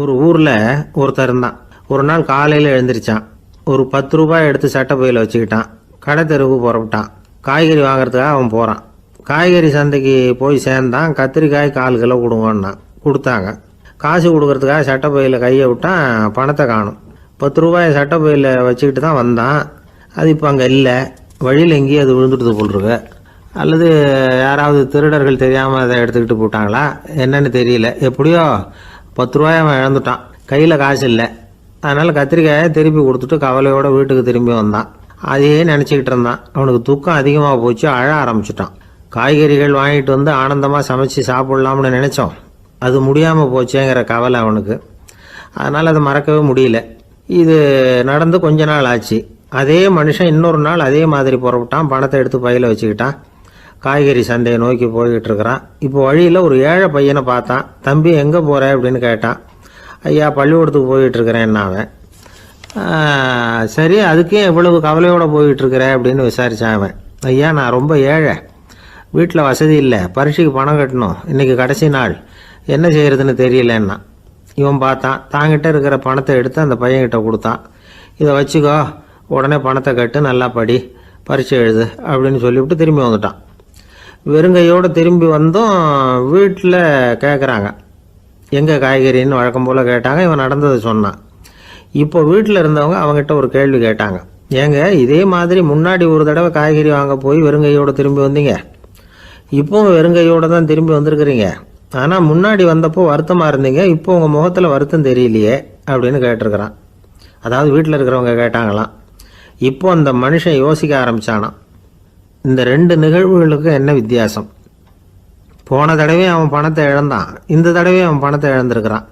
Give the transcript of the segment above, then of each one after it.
ஒரு ஊரில் ஒருத்தர் இருந்தான். ஒரு நாள் காலையில் எழுந்திரிச்சான். ஒரு பத்து ரூபாய் எடுத்து சட்டை பையில் வச்சுக்கிட்டான். கடை தெருவுக்கு புறப்பட்டான். காய்கறி வாங்குறதுக்காக அவன் போகிறான் காய்கறி சந்தைக்கு போய் சேர்ந்தான். கத்திரிக்காய் கால் கிலோ கொடுங்கன்னான். கொடுத்தாங்க. காசு கொடுக்கறதுக்காக சட்டை பையில் கையை விட்டான். பணத்தை காணும். பத்து ரூபாய் சட்டை பையில் வச்சுக்கிட்டு தான் வந்தான். அது இப்போ அங்கே இல்லை. வழியில் எங்கேயும் அது விழுந்துட்டு போல் அல்லது யாராவது திருடர்கள் தெரியாமல் அதை எடுத்துக்கிட்டு போட்டாங்களா? என்னன்னு தெரியல. எப்படியோ பத்து ரூபாய் அவன் இழந்துட்டான். கையில் காசு இல்லை. அதனால் கத்திரிக்காயை திருப்பி கொடுத்துட்டு கவலையோட வீட்டுக்கு திரும்பி வந்தான். அதையே நினச்சிக்கிட்டு இருந்தான். அவனுக்கு துக்கம் அதிகமாக போச்சு அழ ஆரம்பிச்சிட்டான். காய்கறிகள் வாங்கிட்டு வந்து ஆனந்தமாக சமைச்சு சாப்பிட்லாம்னு நினச்சோம். அது முடியாமல் போச்சேங்கிற கவலை அவனுக்கு. அதனால் அதை மறக்கவே முடியல. இது நடந்து கொஞ்ச நாள் ஆச்சு. அதே மனுஷன் இன்னொரு நாள் அதே மாதிரி புறப்பட்டான். பணத்தை எடுத்து பையில் வச்சுக்கிட்டான். காய்கறி சந்தையை நோக்கி போய்கிட்டு இருக்கிறான் இப்போ வழியில் ஒரு ஏழை பையனை பார்த்தான். தம்பி எங்கே போகிற அப்படின்னு கேட்டான். ஐயா பள்ளிக்கூடத்துக்கு போயிட்டுருக்கிறேன் அவன். சரி அதுக்கே எவ்வளவு கவலையோடு போயிட்டு அப்படின்னு விசாரிச்சான் அவன். ஐயா நான் ரொம்ப ஏழை. வீட்டில் வசதி இல்லை. பரீட்சைக்கு பணம் கட்டணும். இன்றைக்கி கடைசி நாள். என்ன செய்கிறதுன்னு தெரியலன்னா. இவன் பார்த்தான். தாங்கிட்ட இருக்கிற பணத்தை எடுத்து அந்த பையன்கிட்ட கொடுத்தான். இதை வச்சுக்கோ. உடனே பணத்தை கட்டு நல்லா படி. பரீட்சை எழுது அப்படின்னு சொல்லிவிட்டு திரும்பி வந்துட்டான். வெறுங்கையோடு திரும்பி வந்தும் வீட்டில் கேட்குறாங்க எங்கே காய்கறின்னு வழக்கம் போல் கேட்டாங்க இவன் நடந்ததை சொன்னான். இப்போ வீட்டில் இருந்தவங்க அவங்ககிட்ட ஒரு கேள்வி கேட்டாங்க. ஏங்க இதே மாதிரி முன்னாடி ஒரு தடவை காய்கறி வாங்க போய் வெறுங்கையோடு திரும்பி வந்தீங்க? இப்போவும் வெறுங்கையோடு தான் திரும்பி வந்திருக்கிறீங்க. ஆனால் முன்னாடி வந்தப்போ வருத்தமாக இருந்தீங்க இப்போ உங்கள் முகத்தில் வருத்தம் தெரியலையே அப்படின்னு கேட்டிருக்கிறான். அதாவது வீட்டில் இருக்கிறவங்க கேட்டாங்களாம். இப்போ அந்த மனுஷன் யோசிக்க ஆரம்பித்தானான் இந்த ரெண்டு நிகழ்வுகளுக்கு என்ன வித்தியாசம்? போன தடவை அவன் பணத்தை இழந்தான். இந்த தடவை அவன் பணத்தை இழந்திருக்கிறான்.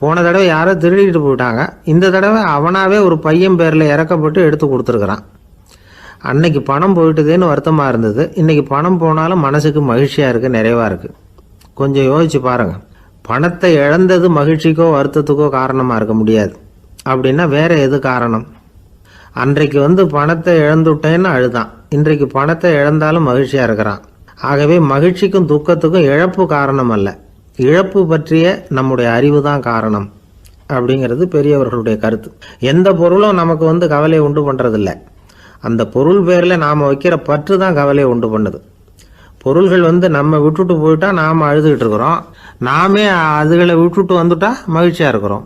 போன தடவை யாரோ திருடிட்டு போயிட்டாங்க. இந்த தடவை அவனாகவே ஒரு பையன் பேரில் இறக்கப்பட்டு எடுத்து கொடுத்துருக்குறான். அன்னைக்கு பணம் போயிட்டுதேன்னு வருத்தமாக இருந்தது. இன்னைக்கு பணம் போனாலும் மனசுக்கு மகிழ்ச்சியாக இருக்குது நிறைவாக இருக்குது கொஞ்சம் யோசிச்சு பாருங்கள் பணத்தை இழந்தது மகிழ்ச்சிக்கோ வருத்தத்துக்கோ காரணமாக இருக்க முடியாது. அப்படின்னா வேறு எது காரணம்? அன்றைக்கு வந்து பணத்தை இழந்துட்டேன்னு அழுதான். இன்றைக்கு பணத்தை இழந்தாலும் மகிழ்ச்சியாக இருக்கிறான். ஆகவே மகிழ்ச்சிக்கும் துக்கத்துக்கும் இழப்பு காரணம் அல்ல இழப்பு பற்றிய நம்முடைய அறிவு தான் காரணம் அப்படிங்கிறது பெரியவர்களுடைய கருத்து. எந்த பொருளும் நமக்கு வந்து கவலையை உண்டு பண்ணுறதில்ல அந்த பொருள் பேரில் நாம் வைக்கிற பற்று தான் கவலையை உண்டு பண்ணுது. பொருள்கள் வந்து நம்ம விட்டுட்டு போயிட்டா நாம் அழுதுகிட்டு இருக்கிறோம். நாமே அதுகளை விட்டுட்டு வந்துட்டா மகிழ்ச்சியாக இருக்கிறோம்.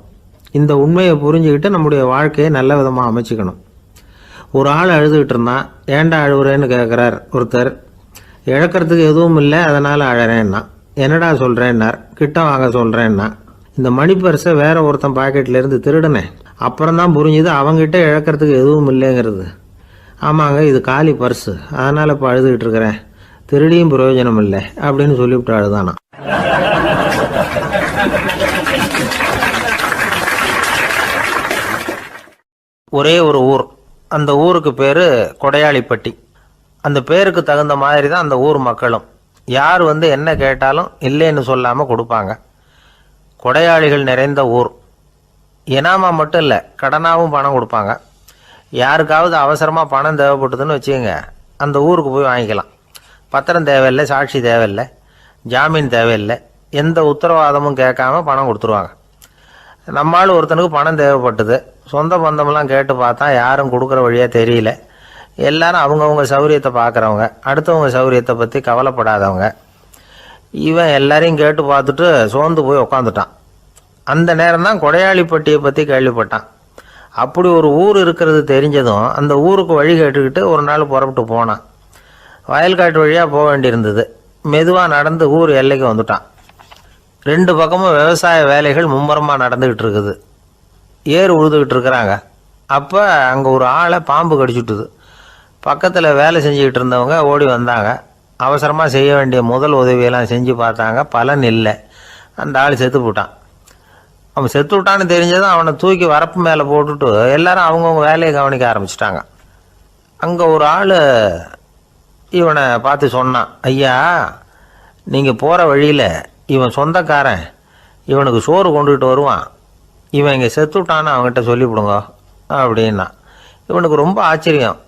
இந்த உண்மையை புரிஞ்சுக்கிட்டு நம்முடைய வாழ்க்கையை நல்ல விதமாக அமைச்சிக்கணும். ஒரு ஆள் அழுதுகிட்டு இருந்தான். ஏன்டா அழுகுறேன்னு கேட்குறார் ஒருத்தர். இழக்கிறதுக்கு எதுவும் இல்லை அதனால் அழறேன்னா. என்னடா சொல்கிறேன்னார் கிட்ட வாங்க சொல்கிறேன்னா இந்த மணி பர்ஸை வேற ஒருத்தன் பாக்கெட்லேருந்து திருடினேன் அப்புறம் தான் புரிஞ்சுது அவங்ககிட்ட இழக்கிறதுக்கு எதுவும் இல்லைங்கிறது. ஆமாங்க இது காலி பர்ஸு அதனால் இப்போ அழுதுகிட்டு இருக்கிறேன். திருடியும் பிரயோஜனம் இல்லை அப்படின்னு சொல்லிவிட்டு அழுதானா ஒரே ஒரு ஊர். அந்த ஊருக்கு பேர் கொடையாளிப்பட்டி. அந்த பேருக்கு தகுந்த மாதிரி தான் அந்த ஊர் மக்களும். யார் வந்து என்ன கேட்டாலும் இல்லைன்னு சொல்லாமல் கொடுப்பாங்க. கொடையாளிகள் நிறைந்த ஊர். இனாமா மட்டும் இல்லை கடனாகவும் பணம் கொடுப்பாங்க. யாருக்காவது அவசரமாக பணம் தேவைப்பட்டதுன்னு வச்சுக்கோங்க அந்த ஊருக்கு போய் வாங்கிக்கலாம். பத்திரம் தேவையில்லை சாட்சி தேவையில்லை ஜாமீன் தேவையில்லை எந்த உத்தரவாதமும் கேட்காம பணம் கொடுத்துருவாங்க. நம்மால் ஒருத்தனுக்கு பணம் தேவைப்பட்டது. சொந்த பந்தமெல்லாம் கேட்டு பார்த்தா யாரும் கொடுக்குற வழியாக தெரியல. எல்லாரும் அவங்கவுங்க சௌரியத்தை பார்க்குறவங்க. அடுத்தவங்க சௌரியத்தை பற்றி கவலைப்படாதவங்க. இவன் எல்லாரையும் கேட்டு பார்த்துட்டு சோர்ந்து போய் உக்காந்துட்டான். அந்த நேரம் தான் கொடையாளிப்பட்டியை பற்றி கேள்விப்பட்டான். அப்படி ஒரு ஊர் இருக்கிறது தெரிஞ்சதும் அந்த ஊருக்கு வழி கேட்டுக்கிட்டு ஒரு நாள் புறப்பட்டு போனான். வயல்காட்டு வழியாக போக வேண்டியிருந்தது. மெதுவாக நடந்து ஊர் எல்லைக்கு வந்துட்டான். ரெண்டு பக்கமும் விவசாய வேலைகள் மும்முரமாக நடந்துக்கிட்டு இருக்குது ஏர் உழுதுகிட்டு இருக்கிறாங்க அப்போ அங்கே ஒரு ஆளை பாம்பு கடிச்சுட்டுது. பக்கத்தில் வேலை செஞ்சுக்கிட்டு இருந்தவங்க ஓடி வந்தாங்க. அவசரமாக செய்ய வேண்டிய முதல் உதவியெல்லாம் செஞ்சு பார்த்தாங்க. பலன் இல்லை. அந்த ஆள் செத்து போட்டான். அவன் செத்து விட்டான்னு தெரிஞ்சதும் அவனை தூக்கி வரப்பு மேலே போட்டுட்டு எல்லாரும் அவங்கவுங்க வேலையை கவனிக்க ஆரம்பிச்சிட்டாங்க. அங்கே ஒரு ஆள் இவனை பார்த்து சொன்னான். ஐயா நீங்கள் போகிற வழியில் இவன் சொந்தக்காரன். இவனுக்கு சோறு கொண்டுகிட்டு வருவான். இவன் இங்கே செத்துட்டான்னு அவன்கிட்ட சொல்லிவிடுங்க அப்படின்னா. இவனுக்கு ரொம்ப ஆச்சரியம்.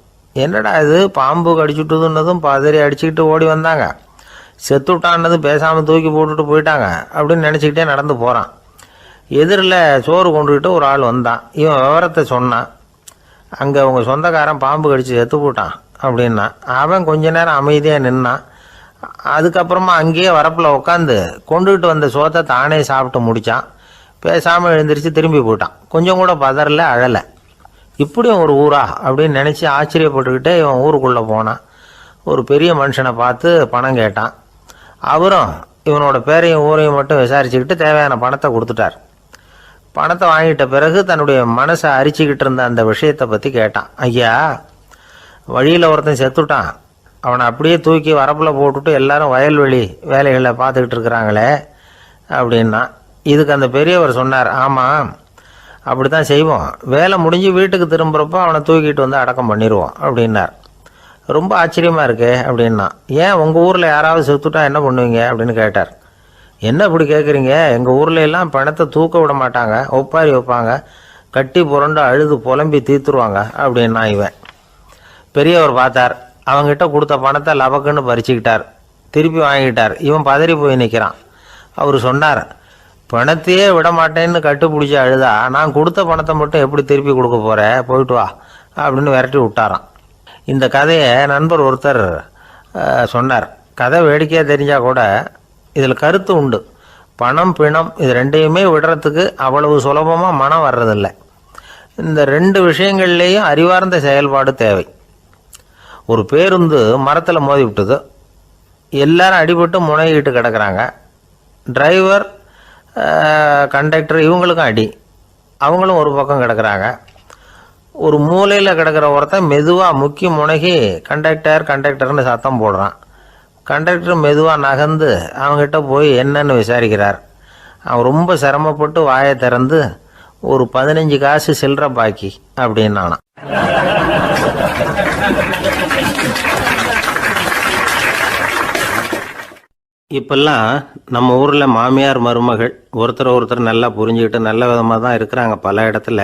என்னடா இது பாம்பு கடிச்சுட்டுதுன்னதும் பதறி அடிச்சுக்கிட்டு ஓடி வந்தாங்க. செத்துட்டான்னதும் பேசாமல் தூக்கி போட்டுட்டு போயிட்டாங்க அப்படின்னு நினச்சிக்கிட்டே நடந்து போகிறான் எதிரில் சோறு கொண்டுகிட்டு ஒரு ஆள் வந்தான். இவன் விவரத்தை சொன்னான். அங்கே உங்கள் சொந்தக்காரன் பாம்பு கடித்து செத்து போட்டான் அப்படின்னா. அவன் கொஞ்ச நேரம் அமைதியாக நின்னான். அதுக்கப்புறமா அங்கேயே வரப்பில் உட்காந்து கொண்டுகிட்டு வந்த சோத்தை தானே சாப்பிட்டு முடித்தான் பேசாமல் எழுந்திரிச்சு திரும்பி போயிட்டான். கொஞ்சம் கூட பதறல அழலை. இப்படியும் ஒரு ஊரா அப்படின்னு நினச்சி ஆச்சரியப்பட்டுக்கிட்டே இவன் ஊருக்குள்ளே போனான். ஒரு பெரிய மனுஷனை பார்த்து பணம் கேட்டான். அவரும் இவனோட பேரையும் ஊரையும் மட்டும் விசாரிச்சுக்கிட்டு தேவையான பணத்தை கொடுத்துட்டார். பணத்தை வாங்கிட்ட பிறகு தன்னுடைய மனசை அரிச்சுக்கிட்டு இருந்த அந்த விஷயத்தை பற்றி கேட்டான். ஐயா வழியில் ஒருத்தன் செத்துட்டான். அவனை அப்படியே தூக்கி வரப்பில் போட்டுட்டு எல்லாரும் வயல்வெளி வேலைகளை பார்த்துக்கிட்டு இருக்கிறாங்களே அப்படின்னா இதுக்கு அந்த பெரியவர் சொன்னார் ஆமாம் அப்படி தான் செய்வோம். வேலை முடிஞ்சு வீட்டுக்கு திரும்புகிறப்போ அவனை தூக்கிட்டு வந்து அடக்கம் பண்ணிடுவோம் அப்படின்னார். ரொம்ப ஆச்சரியமாக இருக்கே அப்படின்னா ஏன் உங்கள் ஊரில் யாராவது செத்துட்டா என்ன பண்ணுவீங்க? அப்படின்னு கேட்டார். என்ன இப்படி கேட்குறீங்க எங்கள் ஊர்ல எல்லாம் பணத்தை தூக்க விட மாட்டாங்க. ஒப்பாரி வைப்பாங்க. கட்டி புரண்டு அழுது புலம்பி தீத்துருவாங்க அப்படின்னா இவன். பெரியவர் பார்த்தார். அவங்கிட்ட கொடுத்த பணத்தை லபக்குன்னு பறிச்சுக்கிட்டார். திருப்பி வாங்கிட்டார். இவன் பதறி போய் நிற்கிறான் அவர் சொன்னார் பணத்தையே விட மாட்டேன்னு கட்டுப்பிடிச்சி அழுதா நான் கொடுத்த பணத்தை மட்டும் எப்படி திருப்பி கொடுக்க போகிற போயிட்டு வா அப்படின்னு விரட்டி விட்டாராம். இந்த கதையை நண்பர் ஒருத்தர் சொன்னார். கதை வேடிக்கையாக தெரிஞ்சால் கூட இதில் கருத்து உண்டு. பணம் பிணம் இது ரெண்டையுமே விடுறதுக்கு அவ்வளவு சுலபமாக மனம் வர்றதில்லை. இந்த ரெண்டு விஷயங்கள்லேயும் அறிவார்ந்த செயல்பாடு தேவை. ஒரு பேருந்து மரத்தில் மோதி விட்டது. எல்லாரும் அடிபட்டு முனைகிட்டு கிடக்குறாங்க. டிரைவர் கண்டக்டர் இவங்களுக்கும் அடி. அவங்களும் ஒரு பக்கம் கிடக்குறாங்க. ஒரு மூலையில் கிடக்கிற ஒருத்தன் மெதுவாக முக்கி முனகி கண்டக்டர் கண்டக்டர்னு சத்தம் போடுறான். கண்டக்டர் மெதுவாக நகர்ந்து அவங்ககிட்ட போய் என்னன்னு விசாரிக்கிறார். அவன் ரொம்ப சிரமப்பட்டு வாயை திறந்து ஒரு பதினஞ்சு காசு சில்லற பாக்கி அப்படின்னானான். இப்பெல்லாம் நம்ம ஊரில் மாமியார் மருமகள் ஒருத்தர் ஒருத்தர் நல்லா புரிஞ்சுக்கிட்டு நல்ல விதமாக தான் இருக்கிறாங்க பல இடத்துல.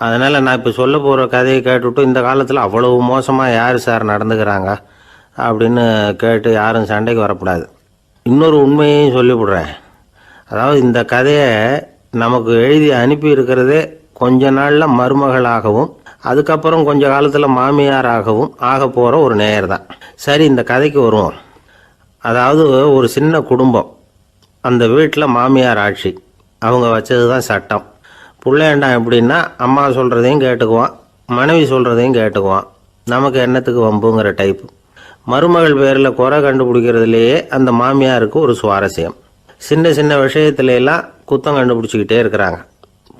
அதனால் நான் இப்போ சொல்ல போகிற கதையை கேட்டுவிட்டு இந்த காலத்தில் அவ்வளவு மோசமாக யார் சார் நடந்துக்கிறாங்க அப்படின்னு கேட்டு யாரும் சண்டைக்கு வரக்கூடாது. இன்னொரு உண்மையையும் சொல்லிவிடுறேன். அதாவது இந்த கதையை நமக்கு எழுதி அனுப்பி இருக்கிறதே கொஞ்ச நாளில் மருமகளாகவும் அதுக்கப்புறம் கொஞ்ச காலத்தில் மாமியாராகவும் ஆக போகிற ஒரு நேயர் தான். சரி இந்த கதைக்கு வருவோம். அதாவது ஒரு சின்ன குடும்பம். அந்த வீட்டில் மாமியார் ஆட்சி. அவங்க வச்சது தான் சட்டம். பிள்ளையண்டான் எப்படின்னா அம்மா சொல்கிறதையும் கேட்டுக்குவான் மனைவி சொல்கிறதையும் கேட்டுக்குவான். நமக்கு என்னத்துக்கு வம்புங்கிற டைப் மருமகள் பேரில் குறை கண்டுபிடிக்கிறதுலையே அந்த மாமியாருக்கு ஒரு சுவாரஸ்யம். சின்ன சின்ன விஷயத்துல எல்லாம் குத்தம் கண்டுபிடிச்சிக்கிட்டே இருக்கிறாங்க.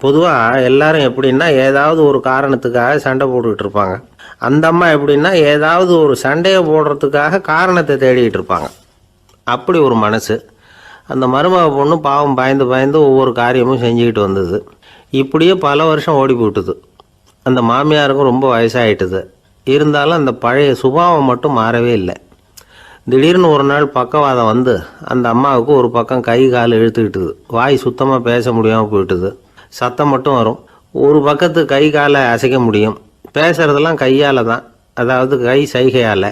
பொதுவாக எல்லாரும் எப்படின்னா ஏதாவது ஒரு காரணத்துக்காக சண்டை போட்டுக்கிட்டு இருப்பாங்க. அந்த அம்மா எப்படின்னா ஏதாவது ஒரு சண்டையை போடுறதுக்காக காரணத்தை தேடிக்கிட்டு இருப்பாங்க. அப்படி ஒரு மனசு. அந்த மருமக பொண்ணு பாவம் பயந்து பயந்து ஒவ்வொரு காரியமும் செஞ்சுக்கிட்டு வந்தது. இப்படியே பல வருஷம் ஓடி போட்டுது அந்த மாமியாருக்கும் ரொம்ப வயசாகிட்டுது இருந்தாலும் அந்த பழைய சுபாவம் மட்டும் மாறவே இல்லை. திடீர்னு ஒரு நாள் பக்கவாதம் வந்து அந்த அம்மாவுக்கு ஒரு பக்கம் கை கால் இழுத்துக்கிட்டுது. வாய் சுத்தமாக பேச முடியாமல் போயிட்டுது. சத்தம் மட்டும் வரும். ஒரு பக்கத்து கை காலை அசைக்க முடியும். பேசுறதெல்லாம் கையால் தான். அதாவது கை சைகையால்.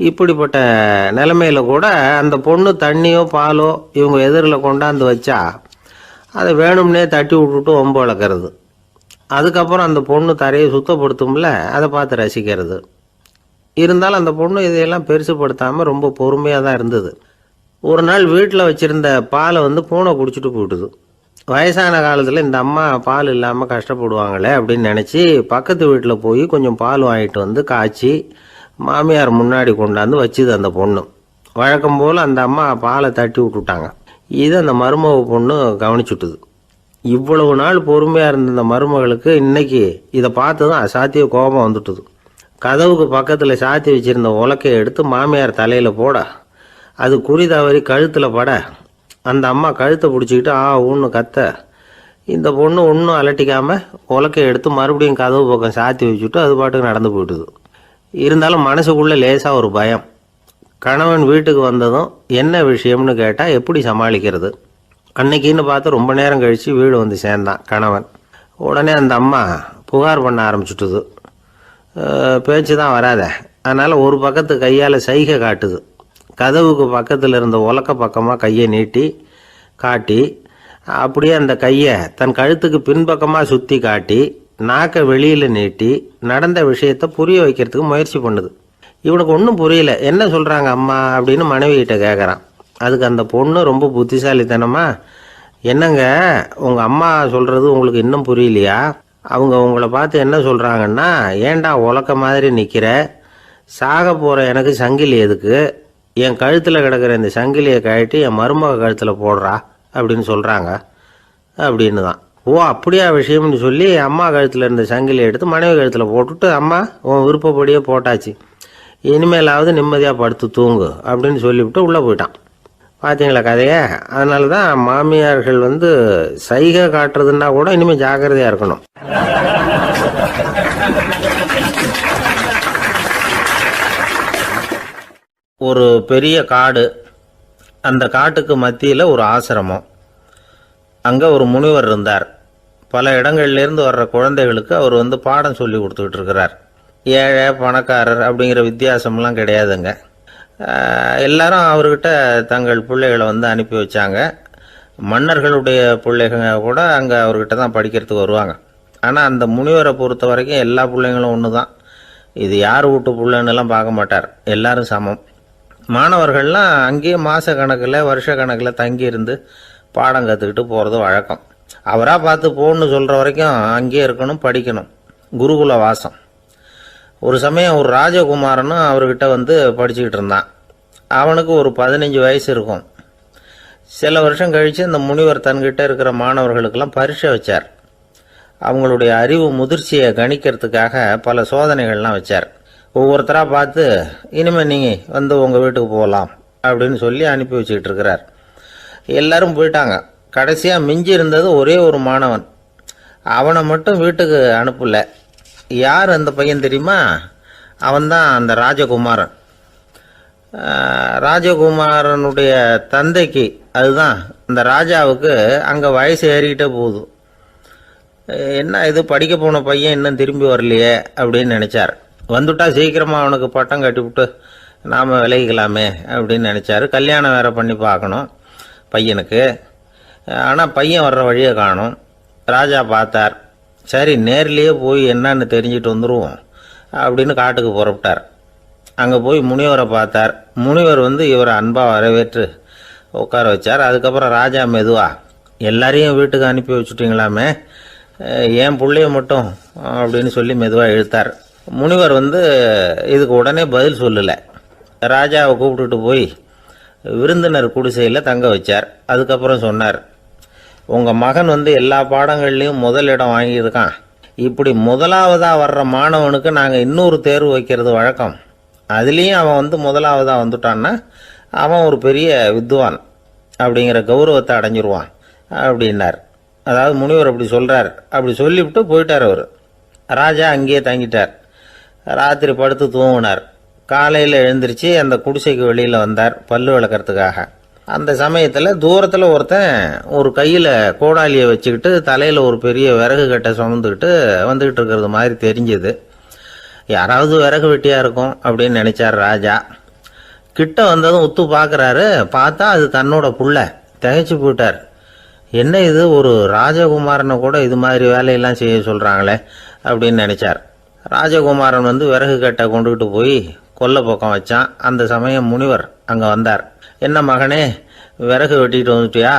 இப்படிப்பட்ட நிலைமையில் கூட அந்த பொண்ணு தண்ணியோ பாலோ இவங்க எதிரில் கொண்டாந்து வச்சா அதை வேணும்னே தட்டி விட்டுட்டு ஒம்பு வளர்க்குறது. அதுக்கப்புறம் அந்த பொண்ணு தரையை சுத்தப்படுத்தும்ல அதை பார்த்து ரசிக்கிறது. இருந்தாலும் அந்த பொண்ணு இதையெல்லாம் பெருசுப்படுத்தாமல் ரொம்ப பொறுமையாக தான் இருந்தது. ஒரு நாள் வீட்டில் வச்சுருந்த பாலை வந்து பூனை குடிச்சிட்டு போயிட்டுது. வயசான காலத்தில் இந்த அம்மா பால் இல்லாமல் கஷ்டப்படுவாங்களே அப்படின்னு நினச்சி பக்கத்து வீட்டில் போய் கொஞ்சம் பால் வாங்கிட்டு வந்து காய்ச்சி மாமியார் முன்னாடி கொண்டாந்து வச்சுது அந்த பொண்ணு. வழக்கம் போல் அந்த அம்மா பாலை தட்டி விட்டுட்டாங்க. இது அந்த மருமக பொண்ணு கவனிச்சுட்டுது. இவ்வளவு நாள் பொறுமையாக இருந்த இந்த மருமகளுக்கு இன்னைக்கு இதை பார்த்து தான் சாத்திய கோபம் வந்துட்டுது. கதவுக்கு பக்கத்தில் சாத்தி வச்சிருந்த உலக்கையை எடுத்து மாமியார் தலையில் போட அது குறி தவறி கழுத்தில் பட அந்த அம்மா கழுத்தை பிடிச்சிக்கிட்டு ஆ ஊன்னு கத்த இந்த பொண்ணு ஒன்றும் அலட்டிக்காமல் உலக்கையை எடுத்து மறுபடியும் கதவு பக்கம் சாத்தி வச்சுட்டு அது பாட்டுக்கு நடந்து போயிட்டுது. இருந்தாலும் மனசுக்குள்ளே லேசாக ஒரு பயம். கணவன் வீட்டுக்கு வந்ததும் என்ன விஷயம்னு கேட்டால் எப்படி சமாளிக்கிறது? அன்னைக்குன்னு பார்த்து ரொம்ப நேரம் கழித்து வீடு வந்து சேர்ந்தான் கணவன். உடனே அந்த அம்மா புகார் பண்ண ஆரம்பிச்சுட்டுது. பேச்சு தான் வராத. அதனால் ஒரு பக்கத்து கையால் சைகை காட்டுது. கதவுக்கு பக்கத்தில் இருந்த உலக்க பக்கமாக கையை நீட்டி காட்டி அப்படியே அந்த கையை தன் கழுத்துக்கு பின்பக்கமாக சுற்றி காட்டி நாக்கை வெளியில் நீட்டி நடந்த விஷயத்த புரிய வைக்கிறதுக்கு முயற்சி பண்ணுது. இவனுக்கு ஒன்றும் புரியல. என்ன சொல்கிறாங்க அம்மா அப்படின்னு மனைவிகிட்ட கேட்குறான் அதுக்கு அந்த பொண்ணு ரொம்ப புத்திசாலித்தனமா என்னங்க உங்கள் அம்மா சொல்கிறது உங்களுக்கு இன்னும் புரியலையா? அவங்க உங்களை பார்த்து என்ன சொல்கிறாங்கன்னா ஏன்டா உலக்க மாதிரி நிற்கிற சாக போகிற எனக்கு சங்கிலி எதுக்கு? என் கழுத்தில் கிடக்கிற இந்த சங்கிலியை கழட்டி என் மருமக கழுத்தில் போடுறா? அப்படின்னு சொல்கிறாங்க அப்படின்னு தான் ஓ அப்படியா விஷயம்னு சொல்லி அம்மா கழுத்தில் இருந்த சங்கிலியை எடுத்து மனைவி கழுத்தில் போட்டுட்டு அம்மா உன் விருப்பப்படியே போட்டாச்சு. இனிமேலாவது நிம்மதியாக படுத்து தூங்கு அப்படின்னு சொல்லிவிட்டு உள்ளே போயிட்டான். பார்த்தீங்களா கதையை? அதனால தான் மாமியார்கள் வந்து சைகை காட்டுறதுன்னா கூட இனிமேல் ஜாக்கிரதையாக இருக்கணும். ஒரு பெரிய காடு. அந்த காட்டுக்கு மத்தியில் ஒரு ஆசிரமம். அங்கே ஒரு முனிவர் இருந்தார். பல இடங்கள்லேருந்து வர்ற குழந்தைகளுக்கு அவர் வந்து பாடம் சொல்லி கொடுத்துக்கிட்டு இருக்கிறார். ஏழை பணக்காரர் அப்படிங்கிற வித்தியாசம்லாம் கிடையாதுங்க. எல்லாரும் அவர்கிட்ட தங்கள் பிள்ளைகளை வந்து அனுப்பி வச்சாங்க. மன்னர்களுடைய பிள்ளைங்க கூட அங்கே அவர்கிட்ட தான் படிக்கிறதுக்கு வருவாங்க. ஆனால் அந்த முனிவரை பொறுத்த வரைக்கும் எல்லா பிள்ளைங்களும் ஒன்று தான் இது யார் வீட்டு பிள்ளைன்னுலாம் பார்க்க மாட்டார். எல்லாரும் சமம். மாணவர்கள்லாம் அங்கேயே மாத கணக்கில் வருஷ கணக்கில் தங்கி இருந்து பாடம் கற்றுக்கிட்டு போகிறது வழக்கம். அவராக பார்த்து போன்னு சொல்கிற வரைக்கும் அங்கேயே இருக்கணும் படிக்கணும். குருகுல வாசம். ஒரு சமயம் ஒரு ராஜகுமாரனும் அவர்கிட்ட வந்து படிச்சுக்கிட்டு இருந்தான். அவனுக்கு ஒரு பதினஞ்சு வயசு இருக்கும். சில வருஷம் கழித்து இந்த முனிவர் தன்கிட்ட இருக்கிற மாணவர்களுக்கெல்லாம் பரீட்சை வச்சார். அவங்களுடைய அறிவு முதிர்ச்சியை கணிக்கிறதுக்காக பல சோதனைகள்லாம் வச்சார். ஒவ்வொருத்தராக பார்த்து இனிமேல் நீங்கள் வந்து உங்கள் வீட்டுக்கு போகலாம் அப்படின்னு சொல்லி அனுப்பி வச்சுக்கிட்டு இருக்கிறார். எல்லாரும் போயிட்டாங்க. கடைசியாக மிஞ்சி இருந்தது ஒரே ஒரு மாணவன். அவனை மட்டும் வீட்டுக்கு அனுப்பல. யார் அந்த பையன் தெரியுமா? அவன்தான் அந்த ராஜகுமாரன். ராஜகுமாரனுடைய தந்தைக்கு அதுதான். இந்த ராஜாவுக்கு அங்கே வயசு ஏறிக்கிட்டே போகுது. என்ன இது படிக்க போன பையன் இன்னும் திரும்பி வரலையே அப்படின்னு நினச்சார். வந்துட்டா சீக்கிரமாக அவனுக்கு பட்டம் கட்டிவிட்டு நாம் விலகிக்கலாமே அப்படின்னு நினச்சாரு. கல்யாணம் வேற பண்ணி பார்க்கணும். பையனுக்கு. ஆனால் பையன் வர்ற வழியை காணும். ராஜா பார்த்தார் சரி நேர்லேயே போய் என்னன்னு தெரிஞ்சுட்டு வந்துடுவோம் அப்படின்னு காட்டுக்கு புறப்பட்டார். அங்கே போய் முனிவரை பார்த்தார். முனிவர் வந்து இவரை அன்பாக வரவேற்று உட்கார வச்சார். அதுக்கப்புறம் ராஜா மெதுவா எல்லாரையும் வீட்டுக்கு அனுப்பி வச்சுட்டிங்களாமே என் பிள்ளைய மட்டும் அப்படின்னு சொல்லி மெதுவாக இழுத்தார். முனிவர் வந்து இதுக்கு உடனே பதில் சொல்லலை. ராஜாவை கூப்பிட்டுட்டு போய் விருந்தினர் குடிசையில் தங்க வச்சார். அதுக்கப்புறம் சொன்னார் உங்கள் மகன் வந்து எல்லா பாடங்கள்லேயும் முதல் இடம் வாங்கியிருக்கான். இப்படி முதலாவதாக வர்ற மாணவனுக்கு நாங்கள் இன்னொரு தேர்வு வைக்கிறது வழக்கம். அதுலேயும் அவன் வந்து முதலாவதாக வந்துட்டான்னா அவன் ஒரு பெரிய வித்வான் அப்படிங்கிற கௌரவத்தை அடைஞ்சிருவான் அப்படின்னார். அதாவது முனிவர் அப்படி சொல்கிறார் அப்படி சொல்லிவிட்டு போயிட்டார் அவர். ராஜா அங்கேயே தங்கிட்டார். ராத்திரி படுத்து தூங்கினார். காலையில் எழுந்திரிச்சு அந்த குடிசைக்கு வெளியில் வந்தார் பல்லு விளக்கறதுக்காக. அந்த சமயத்தில் தூரத்தில் ஒருத்தன் ஒரு கையில் கோடாலியை வச்சுக்கிட்டு தலையில் ஒரு பெரிய விறகு கட்டை சுமந்துக்கிட்டு வந்துக்கிட்டு இருக்கிறது மாதிரி தெரிஞ்சது. யாராவது விறகு வெட்டியாக இருக்கும் அப்படின்னு நினச்சார் ராஜா. கிட்ட வந்ததும் உத்து பார்க்குறாரு பார்த்தா அது தன்னோட புள்ள. திகைச்சு போயிட்டார். என்ன இது? ஒரு ராஜகுமாரனை கூட இது மாதிரி வேலையெல்லாம் செய்ய சொல்கிறாங்களே அப்படின்னு நினச்சார். ராஜகுமாரன் வந்து விறகு கட்டை கொண்டுகிட்டு போய் கொல்லை பக்கம் வச்சான். அந்த சமயம் முனிவர் அங்கே வந்தார். என்ன மகனே விறகு வெட்டிட்டு வந்துட்டியா?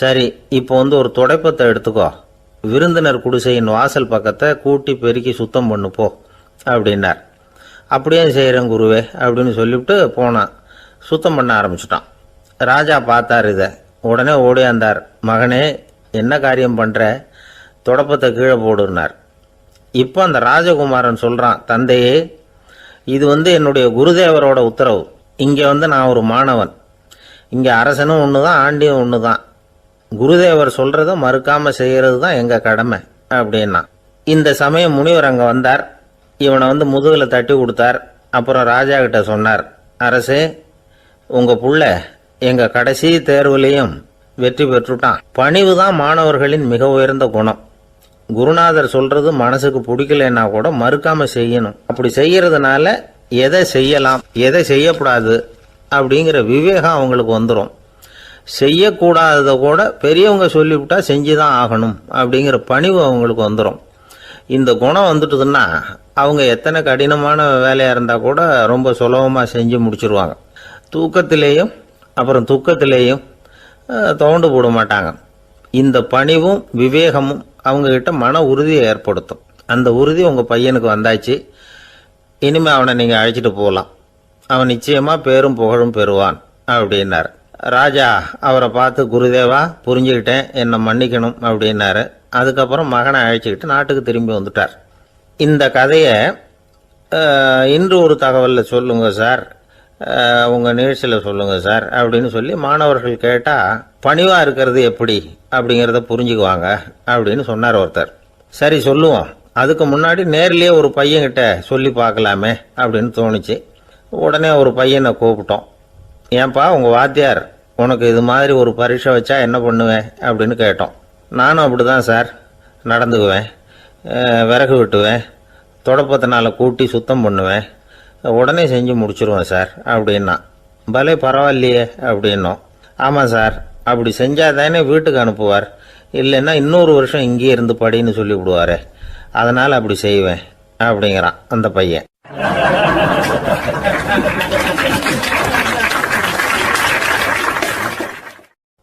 சரி இப்போ வந்து ஒரு துடைப்பத்தை எடுத்துக்கோ. விருந்தினர் குடிசையின் வாசல் பக்கத்தை கூட்டி பெருக்கி சுத்தம் பண்ணு போ அப்படின்னார். அப்படியே செய்கிறேன் குருவே அப்படின்னு சொல்லிவிட்டு போனான். சுத்தம் பண்ண ஆரம்பிச்சிட்டான். ராஜா பார்த்தார் இதை. உடனே ஓடியாந்தார். மகனே என்ன காரியம் பண்ணுற தொடப்பத்தை கீழே போடுனார் இப்போ அந்த ராஜகுமாரன் சொல்கிறான் தந்தையே இது வந்து என்னுடைய குருதேவரோட உத்தரவு. இங்கே வந்து நான் ஒரு மாணவன். இங்கே அரசனும் ஒன்று தான் ஆண்டியும் ஒன்று தான் குருதேவர் சொல்கிறத மறுக்காமல் செய்கிறது தான் எங்கள் கடமை அப்படின்னா. இந்த சமயம் முனிவர் அங்கே வந்தார். இவனை வந்து முதுகில் தட்டி கொடுத்தார். அப்புறம் ராஜா கிட்ட சொன்னார் அரசே உங்கள் புள்ள எங்கள் கடைசி தேர்வுலேயும் வெற்றி பெற்றுட்டான். பணிவு தான் மாணவர்களின் மிக உயர்ந்த குணம். குருநாதர் சொல்றது மனசுக்கு பிடிக்கலன்னா கூட மறுக்காம செய்யணும். அப்படி செய்யறதுனால எதை செய்யலாம் எதை செய்யக்கூடாது அப்படிங்கிற விவேகம் அவங்களுக்கு வந்துடும் செய்யக்கூடாததை கூட பெரியவங்க சொல்லிவிட்டா செஞ்சு தான் ஆகணும் அப்படிங்கிற பணிவு அவங்களுக்கு வந்துடும் இந்த குணம் வந்துட்டுதுன்னா அவங்க எத்தனை கடினமான வேலையாக இருந்தால் கூட ரொம்ப சுலபமாக செஞ்சு முடிச்சிருவாங்க. தூக்கத்திலேயும் அப்புறம் துக்கத்திலேயும் தோண்டு போட மாட்டாங்க. இந்த பணிவும் விவேகமும் அவங்கக்கிட்ட மன உறுதியை ஏற்படுத்தும். அந்த உறுதி உங்கள் பையனுக்கு வந்தாச்சு. இனிமேல் அவனை நீங்கள் அழைச்சிட்டு போகலாம். அவன் நிச்சயமாக பேரும் புகழும் பெறுவான் அப்படின்னார். ராஜா அவரை பார்த்து குருதேவா புரிஞ்சுக்கிட்டேன். என்னை மன்னிக்கணும் அப்படின்னாரு. அதுக்கப்புறம் மகனை அழைச்சிக்கிட்டு நாட்டுக்கு திரும்பி வந்துட்டார். இந்த கதையை இன்று ஒரு தகவலில் சொல்லுங்க சார். உங்கள் நிகழ்ச்சியில் சொல்லுங்கள் சார் அப்படின்னு சொல்லி மாணவர்கள் கேட்டால் பணிவாக இருக்கிறது எப்படி அப்படிங்கிறத புரிஞ்சுக்குவாங்க அப்படின்னு சொன்னார் ஒருத்தர். சரி சொல்லுவோம். அதுக்கு முன்னாடி நேர்லேயே ஒரு பையன்கிட்ட சொல்லி பார்க்கலாமே அப்படின்னு தோணுச்சு. உடனே ஒரு பையனை கூப்பிட்டோம். ஏன்பா உங்கள் வாத்தியார் உனக்கு இது மாதிரி ஒரு பரீட்சை வச்சா என்ன பண்ணுவேன் அப்படின்னு கேட்டோம். நானும் அப்படி தான் சார் நடந்துக்குவேன். விறகு வெட்டுவேன். தொடப்பத்தினால கூட்டி சுத்தம் பண்ணுவேன். உடனே செஞ்சு முடிச்சிருவோம் சார். அப்படின்னா. பலே பரவாயில்லையே அப்படின்னோம். ஆமாம் சார். அப்படி செஞ்சால் தானே வீட்டுக்கு அனுப்புவார். இல்லைன்னா இன்னொரு வருஷம் இங்கேயே இருந்து படின்னு சொல்லி விடுவார். அதனால் அப்படி செய்வேன் அப்படிங்கிறான் அந்த பையன்.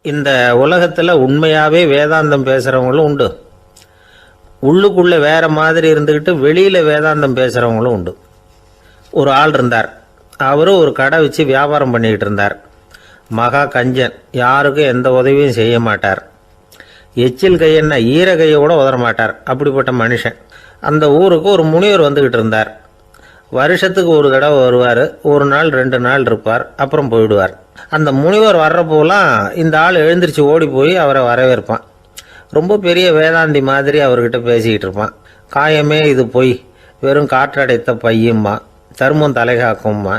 இந்த உலகத்தில் உண்மையாகவே வேதாந்தம் பேசுகிறவங்களும் உண்டு. உள்ளுக்குள்ளே வேறு மாதிரி இருந்துக்கிட்டு வெளியில் வேதாந்தம் பேசுகிறவங்களும் உண்டு. ஒரு ஆள் இருந்தார். அவரும் ஒரு கடை வச்சு வியாபாரம் பண்ணிக்கிட்டு இருந்தார். மகா கஞ்சன் யாருக்கும் எந்த உதவியும் செய்ய மாட்டார். எச்சில் கையென்ன ஈர கையை கூட உதற மாட்டார். அப்படிப்பட்ட மனுஷன். அந்த ஊருக்கு ஒரு முனிவர் வந்துக்கிட்டு இருந்தார். வருஷத்துக்கு ஒரு தடவை வருவார். ஒரு நாள் ரெண்டு நாள் இருப்பார். அப்புறம் போயிடுவார். அந்த முனிவர் வர்றப்போலாம் இந்த ஆள் எழுந்திரிச்சு ஓடி போய் அவரை வரவேற்பான். ரொம்ப பெரிய வேதாந்தி மாதிரி அவர்கிட்ட பேசிக்கிட்டு இருப்பான். காயமே இது பொய். வெறும் காற்றடைத்த பையும்மா. தர்மம் தலைகாக்கும்மா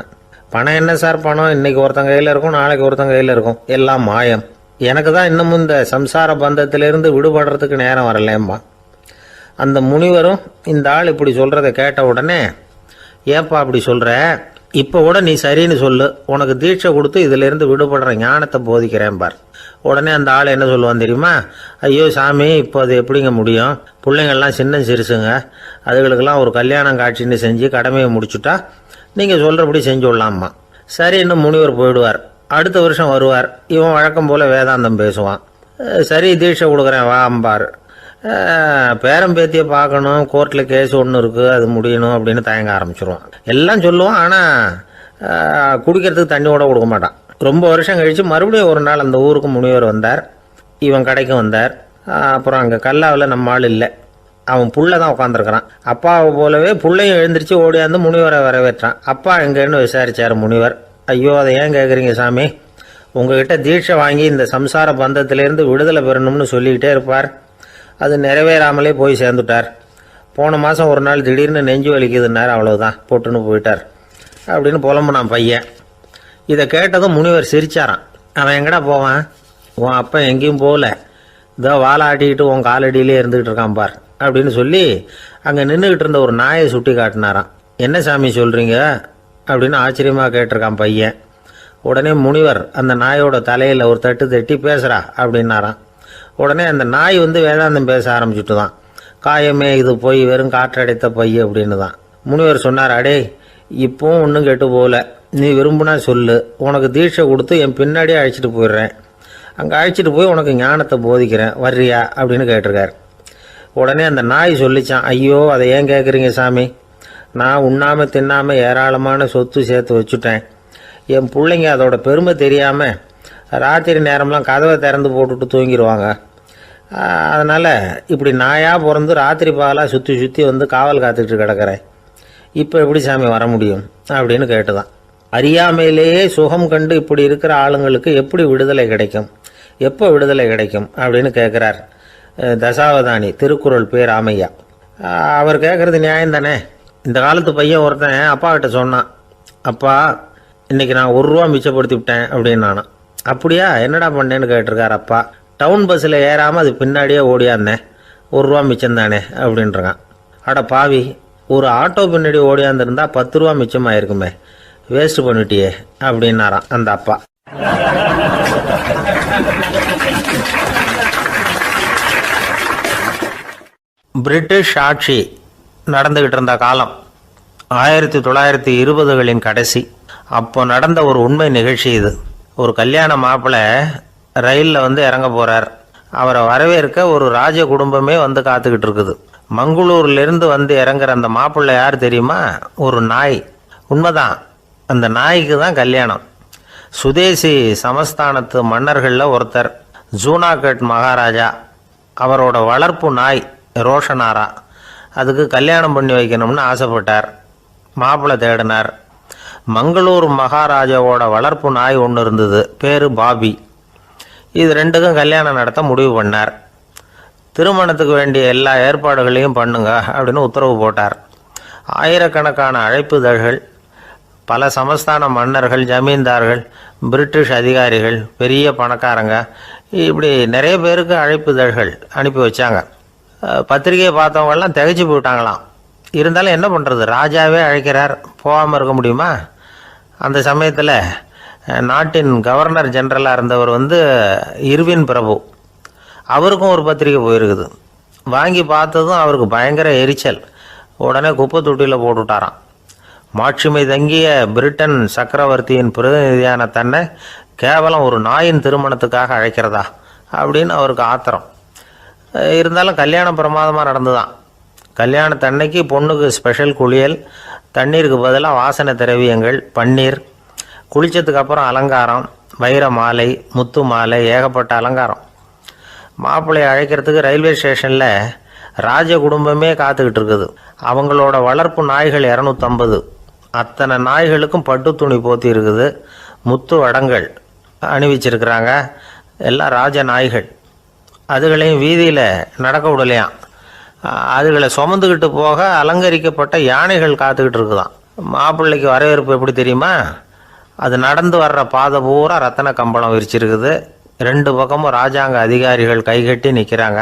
பணம் என்ன சார்? பணம் இன்னைக்கு ஒருத்தன் கையில் இருக்கும் நாளைக்கு ஒருத்தன் கையில் இருக்கும். எல்லாம் மாயம். எனக்கு தான் இன்னமும் இந்த சம்சார பந்தத்திலிருந்து விடுபடுறதுக்கு நேரம் வரலேம்மா அந்த முனிவரும் இந்த ஆள் இப்படி சொல்கிறத கேட்ட உடனே ஏப்பா அப்படி சொல்கிற இப்போ கூட நீ சரின்னு சொல்லு. உனக்கு தீட்சை கொடுத்து இதிலிருந்து விடுபடுற ஞானத்தை போதிக்கிறேன் பார். உடனே அந்த ஆள் என்ன சொல்லுவான் தெரியுமா? ஐயோ சாமி இப்போ அது எப்படிங்க முடியும்? பிள்ளைங்கள்லாம் சின்ன சிறுசுங்க. அதுகளுக்கெல்லாம் ஒரு கல்யாணம் காட்சின்னு செஞ்சு கடமையை முடிச்சுட்டா நீங்கள் சொல்கிறபடி செஞ்சு விடலாமா சரின்னு முனிவர் போயிடுவார். அடுத்த வருஷம் வருவார். இவன் வழக்கம் போல் வேதாந்தம் பேசுவான். சரி தீட்சை கொடுக்குறேன் வா அம்பார். அஹ் பேத்தியை பார்க்கணும் கோர்ட்டில் கேஸ் ஒன்று இருக்குது அது முடியணும் அப்படின்னு தயங்க ஆரம்பிச்சிருவான். எல்லாம் சொல்லுவான் ஆனால் குடிக்கிறதுக்கு தண்ணி கூட கொடுக்க மாட்டான். ரொம்ப வருஷம் கழித்து மறுபடியும் ஒரு நாள் அந்த ஊருக்கு முனிவர் வந்தார். இவன் கடைக்கு வந்தார். அப்புறம் அங்கே கல்லாவில் நம்ம ஆள் இல்லை. அவன் புள்ள தான் உட்காந்துருக்கிறான் அப்பாவை போலவே புள்ளையும் எழுந்திரிச்சு ஓடியாந்து முனிவரை வரவேற்றான். அப்பா எங்கேன்னு விசாரித்தார் முனிவர். ஐயோ அதை ஏன் கேட்குறீங்க சாமி? உங்ககிட்ட தீட்சை வாங்கி இந்த சம்சார பந்தத்திலேருந்து விடுதலை பெறணும்னு சொல்லிக்கிட்டே இருப்பார். அது நிறைவேறாமலே போய் சேர்ந்துட்டார். போன மாதம் ஒரு நாள் திடீர்னு நெஞ்சு வலிக்குதுன்னார். அவ்வளோதான் போட்டுன்னு போயிட்டார். அப்படின்னு புலம்புனான் பையன். இதை கேட்டதும் முனிவர் சிரிச்சாரான் அவன் எங்கடா போவான்? உன் அப்பா எங்கேயும் போகல. இதோ வாழை ஆட்டிக்கிட்டு உன் காலடியிலே இருந்துகிட்டு இருக்கான் பார் அப்படின்னு சொல்லி அங்கே நின்றுக்கிட்டு இருந்த ஒரு நாயை சுட்டி காட்டினாராம். என்ன சாமி சொல்கிறீங்க அப்படின்னு ஆச்சரியமாக கேட்டிருக்கான் பையன். உடனே முனிவர் அந்த நாயோட தலையில் ஒரு தட்டு தட்டி பேசுகிறா அப்படின்னாராம். உடனே அந்த நாய் வந்து வேதாந்தம் பேச ஆரம்பிச்சுட்டு தான் காயமே இது போய் வெறும் காற்றடைத்த பை அப்படின்னு தான் முனிவர் சொன்னார் அடே இப்போவும் ஒன்றும் கெட்டு போகல. நீ விரும்புனா சொல்லு. உனக்கு தீட்சை கொடுத்து என் பின்னாடியே அழைச்சிட்டு போயிடுறேன். அங்கே அழைச்சிட்டு போய் உனக்கு ஞானத்தை போதிக்கிறேன். வர்றியா? அப்படின்னு கேட்டிருக்காரு. உடனே அந்த நாய் சொல்லிச்சான் ஐயோ அதை ஏன் கேட்குறீங்க சாமி? நான் உண்ணாமல் தின்னாமல் ஏராளமான சொத்து சேர்த்து வச்சுட்டேன். என் பிள்ளைங்க அதோட பெருமை தெரியாமல் ராத்திரி நேரம்லாம் கதவை திறந்து போட்டுட்டு தூங்கிடுவாங்க. அதனால் இப்படி நாயாக பிறந்து ராத்திரி பகலாக சுற்றி சுற்றி வந்து காவல் காத்துக்கிட்டு கிடக்கிறேன். இப்போ எப்படி சாமி வர முடியும்? அப்படின்னு கேட்டுதான். அறியாமையிலேயே சுகம் கண்டு இப்படி இருக்கிற ஆளுங்களுக்கு எப்படி விடுதலை கிடைக்கும்? எப்போ விடுதலை கிடைக்கும்? அப்படின்னு கேட்குறார் தசாவதானி திருக்குறள் பேர் ஆமையா. அவர் கேட்குறது நியாயம் தானே? இந்த காலத்து பையன் ஒருத்தன் அப்பா கிட்ட சொன்னான் அப்பா இன்னைக்கு நான் ஒரு ரூபா மிச்சப்படுத்தி விட்டேன் அப்படின்னு நானும் அப்படியா? என்னடா பண்ணேன்னு கேட்டிருக்கார் அப்பா. டவுன் பஸ்ஸில் ஏறாமல் அது பின்னாடியே ஓடியாந்தேன். ஒரு ரூபா மிச்சம் தானே? அப்படின்றான். அட பாவி ஒரு ஆட்டோ பின்னாடி ஓடியாந்துருந்தா பத்து ரூபா மிச்சமாயிருக்குமே. வேஸ்ட் பண்ணிட்டியே அப்படின்னாராம் அந்த அப்பா. பிரிட்டிஷ் ஆட்சி நடந்துகிட்டு இருந்த காலம் ஆயிரத்தி தொள்ளாயிரத்தி இருபதுகளின் கடைசி. அப்போ நடந்த ஒரு உண்மை நிகழ்ச்சி இது. ஒரு கல்யாண மாப்பிள்ளை ரயிலில் வந்து இறங்க போகிறார் அவரை வரவேற்க ஒரு ராஜ குடும்பமே வந்து காத்துக்கிட்டு இருக்குது. மங்களூர்லேருந்து வந்து இறங்குற அந்த மாப்பிள்ளை யார் தெரியுமா? ஒரு நாய். உண்மைதான். அந்த நாய்க்கு தான் கல்யாணம். சுதேசி சமஸ்தானத்து மன்னர்களில் ஒருத்தர் ஜூனாகட் மகாராஜா. அவரோட வளர்ப்பு நாய் ரோஷனாரா. அதுக்கு கல்யாணம் பண்ணி வைக்கணும்னு ஆசைப்பட்டார். மாப்பிள்ளை தேடினார். மங்களூர் மகாராஜாவோட வளர்ப்பு நாய் ஒன்று இருந்தது பேர் பாபி. இது ரெண்டுக்கும் கல்யாணம் நடத்த முடிவு பண்ணார். திருமணத்துக்கு வேண்டிய எல்லா ஏற்பாடுகளையும் பண்ணுங்க அப்படின்னு உத்தரவு போட்டார். ஆயிரக்கணக்கான அழைப்புதழ்கள் பல சமஸ்தான மன்னர்கள் ஜமீன்தார்கள் பிரிட்டிஷ் அதிகாரிகள் பெரிய பணக்காரங்க இப்படி நிறைய பேருக்கு அழைப்புதழ்கள் அனுப்பி வச்சாங்க. பத்திரிகையை பார்த்தவங்கெல்லாம் திகைச்சு போயிட்டாங்களாம். இருந்தாலும் என்ன பண்ணுறது ராஜாவே அழைக்கிறார். போகாமல் இருக்க முடியுமா? அந்த சமயத்தில் நாட்டின் கவர்னர் ஜெனரலாக இருந்தவர் வந்து இருவின் பிரபு. அவருக்கும் ஒரு பத்திரிக்கை போயிருக்குது. வாங்கி பார்த்ததும் அவருக்கு பயங்கர எரிச்சல். உடனே குப்பை தொட்டியில் போட்டுவிட்டாராம் மாட்சிமை தங்கிய பிரிட்டன் சக்கரவர்த்தியின் பிரதிநிதியான தன்னை கேவலம் ஒரு நாயின் திருமணத்துக்காக அழைக்கிறதா அப்படின்னு அவருக்கு ஆத்திரம். இருந்தாலும் கல்யாணம் பிரமாதமாக நடந்துதான். கல்யாணத்தன்னைக்கு பொண்ணுக்கு ஸ்பெஷல் குளியல் தண்ணீருக்கு பதிலாக வாசனை திரவியங்கள் பன்னீர் குளிச்சதுக்கு அப்புறம் அலங்காரம் வைர மாலை முத்து மாலை ஏகப்பட்ட அலங்காரம். மாப்பிள்ளையை அழைக்கிறதுக்கு ரயில்வே ஸ்டேஷனில் ராஜ குடும்பமே காத்துக்கிட்டு இருக்குது. அவங்களோட வளர்ப்பு நாய்கள் இரநூத்தம்பது. அத்தனை நாய்களுக்கும் பட்டு துணி போத்தி இருக்குது. முத்து வடங்கள் அணிவிச்சிருக்கிறாங்க. எல்லாம் ராஜ நாய்கள். அதுகளையும் வீதியில் நடக்க விடலையாம். அதுகளை சுமந்துக்கிட்டு போக அலங்கரிக்கப்பட்ட யானைகள் காத்துக்கிட்டு இருக்குதான் மாப்பிள்ளைக்கு வரவேற்பு எப்படி தெரியுமா? அது நடந்து வர்ற பாதை பூரா ரத்தன கம்பளம் விரிச்சிருக்குது. ரெண்டு பக்கமும் ராஜாங்க அதிகாரிகள் கைகட்டி நிற்கிறாங்க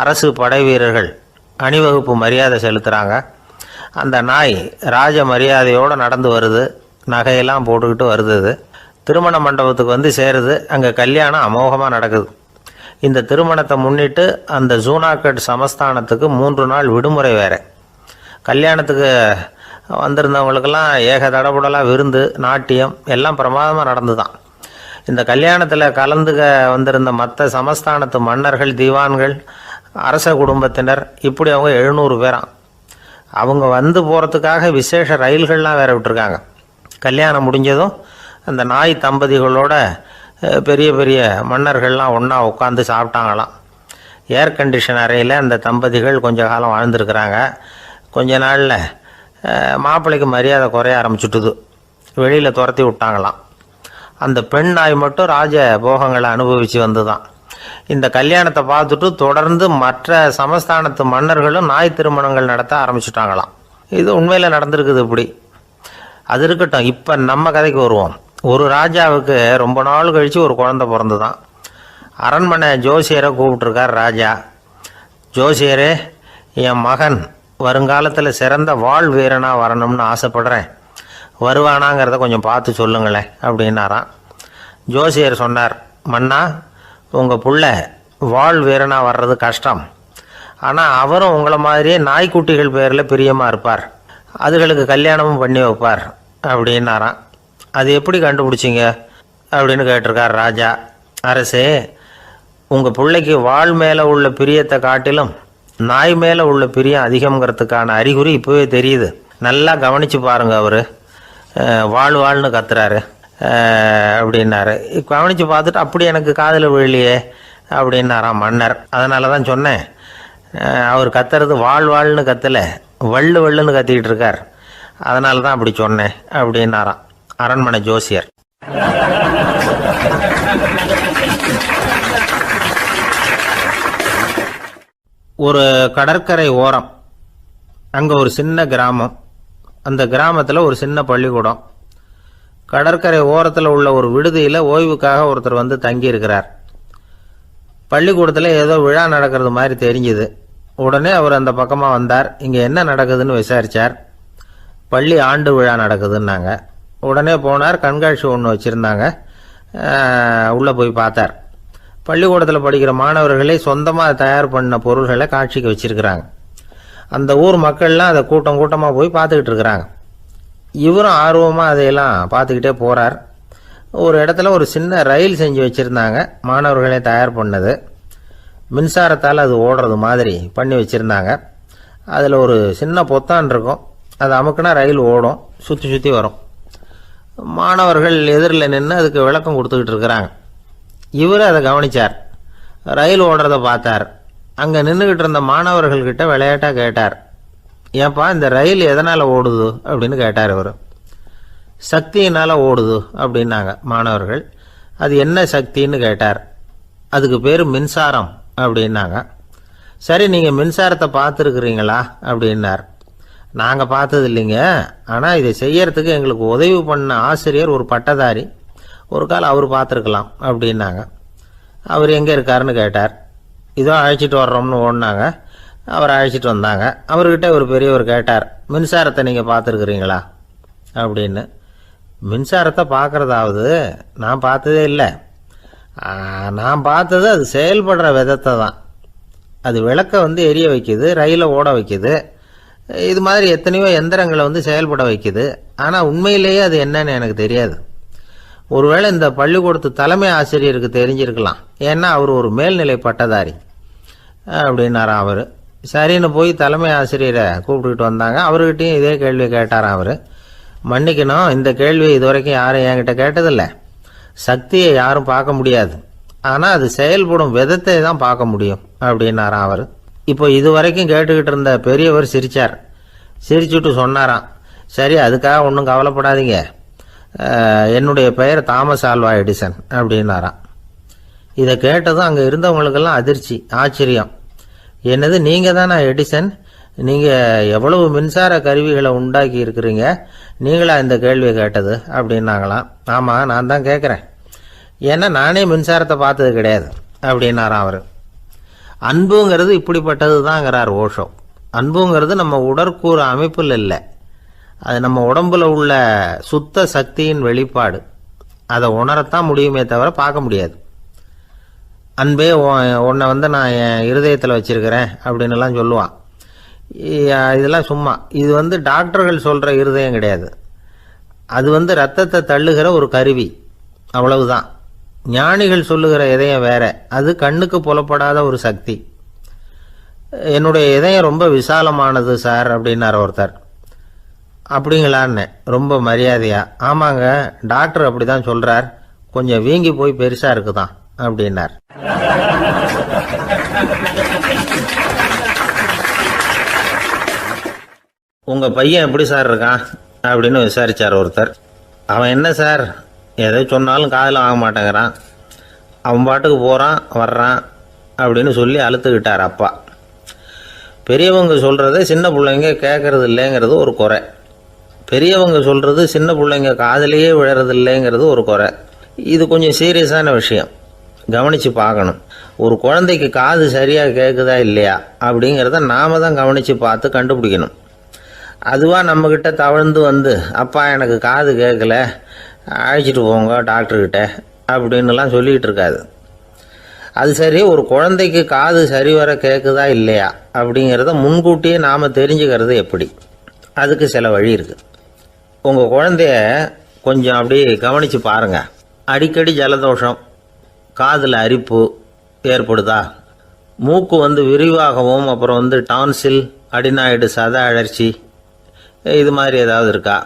அரசு படை வீரர்கள் அணிவகுப்பு மரியாதை செலுத்துகிறாங்க அந்த நாய் ராஜ மரியாதையோடு நடந்து வருது. நகையெல்லாம் போட்டுக்கிட்டு வருது அது. திருமண மண்டபத்துக்கு வந்து சேருது. அங்கே கல்யாணம் அமோகமாக நடக்குது. இந்த திருமணத்தை முன்னிட்டு அந்த ஜூனாக்கட் சமஸ்தானத்துக்கு மூன்று நாள் விடுமுறை வேறு. கல்யாணத்துக்கு வந்திருந்தவங்களுக்கெல்லாம் ஏக தடபுடலாக விருந்து நாட்டியம் எல்லாம் பிரமாதமாக நடந்துதான். இந்த கல்யாணத்தில் கலந்துக்க வந்திருந்த மற்ற சமஸ்தானத்து மன்னர்கள் தீவான்கள் அரச குடும்பத்தினர் இப்படி அவங்க எழுநூறு பேராம். அவங்க வந்து போகிறதுக்காக விசேஷ ரயில்கள்லாம் வேற விட்டுருக்காங்க. கல்யாணம் முடிஞ்சதும் அந்த நாய் தம்பதிகளோட பெரிய பெரிய மன்னர்கள்லாம் ஒன்றா உட்காந்து சாப்பிட்டாங்களாம். ஏர் கண்டிஷன் அறையில் அந்த தம்பதிகள் கொஞ்ச காலம் வாழ்ந்துருக்குறாங்க. கொஞ்ச நாளில் மாப்பிள்ளைக்கு மரியாதை குறைய ஆரம்பிச்சுட்டுது. வெளியில் துரத்தி விட்டாங்களாம். அந்த பெண் நாய் மட்டும் ராஜ போகங்களை அனுபவித்து வந்து தான் இந்த கல்யாணத்தை பார்த்துட்டு தொடர்ந்து மற்ற சமஸ்தானத்து மன்னர்களும் நாய் திருமணங்கள் நடத்த ஆரம்பிச்சுட்டாங்களாம். இது உண்மையில் நடந்திருக்குது இப்படி. அது இருக்கட்டும் இப்போ நம்ம கதைக்கு வருவோம். ஒரு ராஜாவுக்கு ரொம்ப நாள் கழித்து ஒரு குழந்தை பிறந்துதான். அரண்மனை ஜோசியரை கூப்பிட்டுருக்கார் ராஜா. ஜோசியரே என் மகன் வருங்காலத்தில் சிறந்த வாழ் வீரனாக வரணும்னு ஆசைப்படுறேன். வருவானாங்கிறத கொஞ்சம் பார்த்து சொல்லுங்களேன் அப்படின்னாராம். ஜோசியர் சொன்னார் மன்னா உங்கள் புள்ள வாழ் வீரனாக வர்றது கஷ்டம். ஆனால் அவரும் உங்களை மாதிரியே நாய்க்குட்டிகள் பேரில் பிரியமாக இருப்பார். அதுகளுக்கு கல்யாணமும் பண்ணி வைப்பார் அப்படின்னாராம். அது எப்படி கண்டுபிடிச்சிங்க? அப்படின்னு கேட்டிருக்கார் ராஜா. அரசே உங்கள் பிள்ளைக்கு வாழ் மேலே உள்ள பிரியத்தை காட்டிலும் நாய் மேலே உள்ள பிரியம் அதிகங்கிறதுக்கான அறிகுறி இப்போவே தெரியுது. நல்லா கவனித்து பாருங்கள் அவர். வாழ் வாழ்னு கத்துறாரு. அப்படின்னாரு. கவனித்து பார்த்துட்டு அப்படி எனக்கு காதில் விழலையே அப்படின்னாராம் மன்னர். அதனால தான் சொன்னேன் அவர் கத்துறது வாழ் வாழ்னு கத்தலை வள்ளு வள்ளுன்னு கத்திக்கிட்டு இருக்கார். அதனால தான் அப்படி சொன்னேன் அப்படின்னாராம் அரண்மனை ஜோசியர். ஒரு கடற்கரை ஓரம். அங்கே ஒரு சின்ன கிராமம். அந்த கிராமத்தில் ஒரு சின்ன பள்ளிக்கூடம். கடற்கரை ஓரத்தில் உள்ள ஒரு விடுதியில் ஓய்வுக்காக ஒருத்தர் வந்து தங்கியிருக்கிறார். பள்ளிக்கூடத்தில் ஏதோ விழா நடக்கிறது மாதிரி தெரிஞ்சுது. உடனே அவர் அந்த பக்கமாக வந்தார். இங்கே என்ன நடக்குதுன்னு விசாரித்தார் பள்ளி ஆண்டு விழா நடக்குதுன்னாங்க. உடனே போனார். கண்காட்சி ஒன்று வச்சுருந்தாங்க. உள்ளே போய் பார்த்தார். பள்ளிக்கூடத்தில் படிக்கிற மாணவர்களே சொந்தமாக தயார் பண்ண பொருள்களை காட்சிக்கு வச்சுருக்கிறாங்க. அந்த ஊர் மக்கள்லாம் அதை கூட்டம் கூட்டமாக போய் பார்த்துக்கிட்டு இருக்கிறாங்க. இவரும் ஆர்வமாக அதையெல்லாம் பார்த்துக்கிட்டே போகிறார் ஒரு இடத்துல ஒரு சின்ன ரயில் செஞ்சு வச்சுருந்தாங்க. மாணவர்களே தயார் பண்ணது. மின்சாரத்தால் அது ஓடுறது மாதிரி பண்ணி வச்சுருந்தாங்க. அதில் ஒரு சின்ன பொத்தான் இருக்கும். அது அமுக்குனா ரயில் ஓடும். சுற்றி சுற்றி வரும். மாணவர்கள் எதிரில் நின்று அதுக்கு விளக்கம் கொடுத்துக்கிட்டு இருக்கிறாங்க. இவர் அதை கவனிச்சார். ரயில் ஓடுறத பார்த்தார். அங்கே நின்றுக்கிட்டு இருந்த மாணவர்கள்கிட்ட விளையாட்டாக கேட்டார். ஏன்பா இந்த ரயில் எதனால் ஓடுது அப்படின்னு கேட்டார் அவர் சக்தியினால் ஓடுது அப்படின்னாங்க மாணவர்கள். அது என்ன சக்தின்னு கேட்டார். அதுக்கு பேர் மின்சாரம் அப்படின்னாங்க. சரி நீங்கள் மின்சாரத்தை பார்த்துருக்குறீங்களா அப்படின்னார். நாங்கள் பார்த்தது இல்லைங்க. ஆனால் இதை செய்யறதுக்கு எங்களுக்கு உதவி பண்ண ஆசிரியர் ஒரு பட்டதாரி. ஒரு கால் அவர் பார்த்துருக்கலாம் அப்படின்னாங்க. அவர் எங்கே இருக்காருன்னு கேட்டார். இதோ அழைச்சிட்டு வர்றோம்னு ஓடினாங்க. அவரை அழைச்சிட்டு வந்தாங்க. அவர்கிட்ட ஒரு பெரியவர் கேட்டார் மின்சாரத்தை நீங்கள் பார்த்துருக்குறீங்களா? அப்படின்னு. மின்சாரத்தை பார்க்குறதாவது நான் பார்த்ததே இல்லை. நான் பார்த்தது அது செயல்படுற விதத்தை தான். அது விளக்கை வந்து எரிய வைக்குது ரயிலை ஓட வைக்குது. இது மாதிரி எத்தனையோ எந்திரங்களை வந்து செயல்பட வைக்குது. ஆனால் உண்மையிலேயே அது என்னன்னு எனக்கு தெரியாது. ஒருவேளை இந்த பள்ளிக்கூடத்து தலைமை ஆசிரியருக்கு தெரிஞ்சிருக்கலாம். ஏன்னா அவர் ஒரு மேல்நிலை பட்டதாரி. அப்படின்னாராம் அவர். சரின்னு போய் தலைமை ஆசிரியரை கூப்பிட்டுக்கிட்டு வந்தாங்க. அவர்கிட்டையும் இதே கேள்வியை கேட்டாராம் அவர். மன்னிக்கணும் இந்த கேள்வி இதுவரைக்கும் யாரும் என்கிட்ட கேட்டதில்லை. சக்தியை யாரும் பார்க்க முடியாது. ஆனால் அது செயல்படும் விதத்தை தான் பார்க்க முடியும் அப்படின்னாராம் அவர். இப்போ இதுவரைக்கும் கேட்டுக்கிட்டு இருந்த பெரியவர் சிரிச்சார். சிரிச்சுட்டு சொன்னாராம் சரி அதுக்காக ஒன்றும் கவலைப்படாதீங்க. என்னுடைய பெயர் தாமஸ் ஆல்வா எடிசன் அப்படின்னாராம். இதை கேட்டதும் அங்கே இருந்தவங்களுக்கெல்லாம் அதிர்ச்சி ஆச்சரியம். என்னது நீங்கள் தானே எடிசன் நீங்கள் எவ்வளவு மின்சார கருவிகளை உண்டாக்கி இருக்கிறீங்க? நீங்களா இந்த கேள்வியை கேட்டது? அப்படின்னாங்களாம். ஆமாம் நான் தான் கேட்குறேன். ஏன்னா நானே மின்சாரத்தை பார்த்தது கிடையாது அப்படின்னாராம் அவர். அன்புங்கிறது இப்படிப்பட்டது தாங்கிறார் ஓஷோ. அன்புங்கிறது நம்ம உடற்கூறு அமைப்பில் இல்லை. அது நம்ம உடம்புல உள்ள சுத்த சக்தியின் வெளிப்பாடு. அதை உணரத்தான் முடியுமே தவிர பார்க்க முடியாது. அன்பே உன்னை வந்து நான் என் இருதயத்தில் வச்சுருக்கிறேன் அப்படின்னு எல்லாம் சொல்லுவான் இதெல்லாம் சும்மா. இது வந்து டாக்டர்கள் சொல்கிற இருதயம் கிடையாது. அது வந்து ரத்தத்தை தள்ளுகிற ஒரு கருவி. அவ்வளவுதான். ஞானிகள் சொல்லுகிற இதயம் வேற. அது கண்ணுக்கு புலப்படாத ஒரு சக்தி. என்னுடைய இதயம் ரொம்ப விசாலமானது சார் அப்படின்னார் ஒருத்தர். அப்படிங்களான்னு ரொம்ப மரியாதையாக ஆமாங்க டாக்டர் அப்படிதான் சொல்கிறார் கொஞ்சம் வீங்கி போய் பெருசாக இருக்குதான். அப்படின்னார். உங்க பையன் எப்படி சார் இருக்கான்? அப்படின்னு விசாரிச்சார் ஒருத்தர். அவன் என்ன சார்? எதை சொன்னாலும் காதில் வாங்க மாட்டேங்கிறான். அவன் பாட்டுக்கு போகிறான் வர்றான் அப்படின்னு சொல்லி அழுத்துக்கிட்டார் அப்பா. பெரியவங்க சொல்கிறத சின்ன பிள்ளைங்க கேட்கறது இல்லைங்கிறது ஒரு குறை. பெரியவங்க சொல்கிறது சின்ன பிள்ளைங்க காதலையே விழறது இல்லைங்கிறது ஒரு குறை. இது கொஞ்சம் சீரியஸான விஷயம். கவனித்து பார்க்கணும். ஒரு குழந்தைக்கு காது சரியாக கேட்குதா இல்லையா? அப்படிங்கிறத நாம தான் கவனித்து பார்த்து கண்டுபிடிக்கணும். அதுவாக நம்மக்கிட்ட தவழ்ந்து வந்து அப்பா எனக்கு காது கேட்கல அழைச்சிட்டு போங்க டாக்டர்கிட்ட அப்படின்னுலாம் சொல்லிக்கிட்டு இருக்காது. அது சரி ஒரு குழந்தைக்கு காது சரி வர கேட்குதா இல்லையா? அப்படிங்கிறத முன்கூட்டியே நாம் தெரிஞ்சுக்கிறது எப்படி? அதுக்கு சில வழி இருக்குது உங்கள் குழந்தைய கொஞ்சம் அப்படி கவனித்து பாருங்கள் அடிக்கடி ஜலதோஷம் காதில் அரிப்பு ஏற்படுதா? மூக்கு வந்து விரிவாகவும் அப்புறம் வந்து டான்சில் அடினாய்டு சத அழற்சி இது மாதிரி ஏதாவது இருக்கா?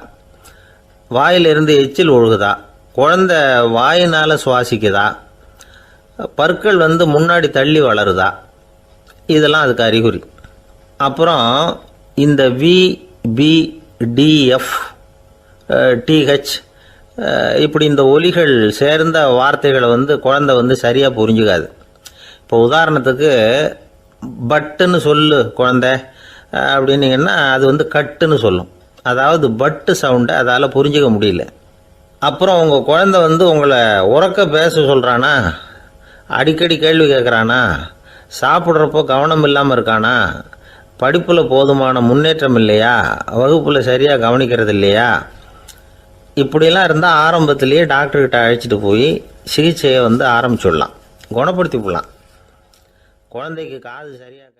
வாயிலிருந்து எச்சில் ஒழுகுதா? குழந்தை வாயினால் சுவாசிக்குதா? பற்கள் வந்து முன்னாடி தள்ளி வளருதா? இதெல்லாம் அதுக்கு அறிகுறி. அப்புறம் இந்த விபிடிஎஃப் டிஹெச் இப்படி இந்த ஒலிகள் சேர்ந்த வார்த்தைகளை வந்து குழந்தை வந்து சரியாக புரிஞ்சுக்காது. இப்போ உதாரணத்துக்கு பட்டுன்னு சொல்லு குழந்தை அப்படின்னீங்கன்னா அது வந்து கட்டுன்னு சொல்லும். அதாவது பட்டு சவுண்டை அதால் புரிஞ்சுக்க முடியல. அப்புறம் உங்கள் குழந்தை வந்து உங்களை உறக்க பேச சொல்கிறானா அடிக்கடி கேள்வி கேட்குறானா சாப்பிட்றப்போ கவனம் இல்லாமல் இருக்கானா? படிப்பில் போதுமான முன்னேற்றம் இல்லையா? வகுப்பில் சரியாக கவனிக்கிறது இல்லையா? இப்படியெல்லாம் இருந்தால் ஆரம்பத்திலேயே டாக்டர்கிட்ட அழைச்சிட்டு போய் சிகிச்சையை வந்து ஆரம்பிச்சுடலாம். குணப்படுத்தி விடலாம் குழந்தைக்கு காது சரியாக